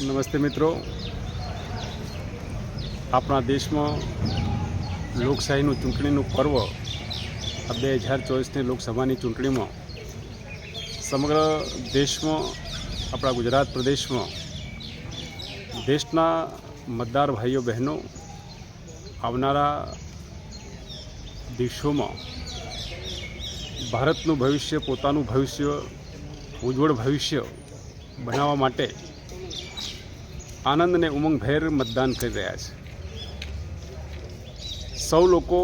નમસ્તે મિત્રો. આપણા દેશમાં લોકશાહીનું ચૂંટણીનું પર્વ આ બે હજાર ચોવીસની લોકસભાની ચૂંટણીમાં સમગ્ર દેશમાં, આપણા ગુજરાત પ્રદેશમાં દેશના મતદાર ભાઈઓ બહેનો આવનારા દિવસોમાં ભારતનું ભવિષ્ય, પોતાનું ભવિષ્ય, ઉજ્જવળ ભવિષ્ય બનાવવા માટે આનંદ અને ઉમંગભેર મતદાન કરી રહ્યા છે. સૌ લોકો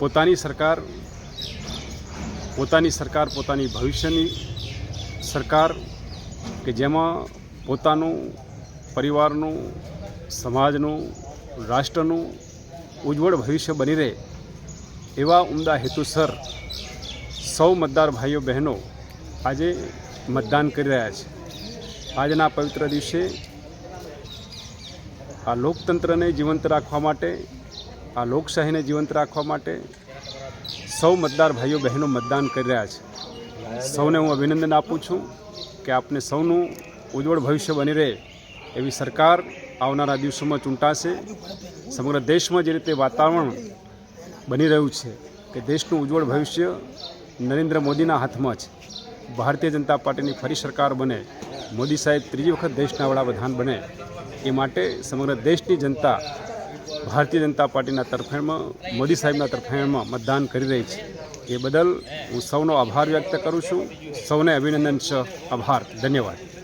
પોતાની સરકાર પોતાની સરકાર, પોતાની ભવિષ્યની સરકાર કે જેમાં પોતાનું પરિવારનું, સમાજનું, રાષ્ટ્રનું ઉજ્જવળ ભવિષ્ય બની રહે એવા ઉમદા હેતુસર સૌ મતદાર ભાઈઓ બહેનો આજે મતદાન કરી રહ્યા છે. આજના પવિત્ર દિવસે આ લોકતંત્રને જીવંત રાખવા માટે, આ લોકશાહીને જીવંત રાખવા માટે સૌ મતદાર ભાઈઓ બહેનો મતદાન કરી રહ્યા છે. સૌને હું અભિનંદન આપું છું કે આપને સૌનું ઉજ્જવળ ભવિષ્ય બની રહે એવી સરકાર આવનારા દિવસોમાં ચૂંટાશે. સમગ્ર દેશમાં જે રીતે વાતાવરણ બની રહ્યું છે કે દેશનું ઉજ્જવળ ભવિષ્ય નરેન્દ્ર મોદીના હાથમાં છે. ભારતીય જનતા પાર્ટીની ફરી સરકાર બને, મોદી સાહેબ ત્રીજી વખત દેશના વડાપ્રધાન બને. એ માટે સમગ્ર દેશની જનતા ભારતીય જનતા પાર્ટીના તરફેણમાં, મોદી સાહેબના તરફેણમાં મતદાન કરી રહી છે. એ બદલ હું સૌનો આભાર વ્યક્ત કરું છું. સૌને અભિનંદન છ આભાર. ધન્યવાદ.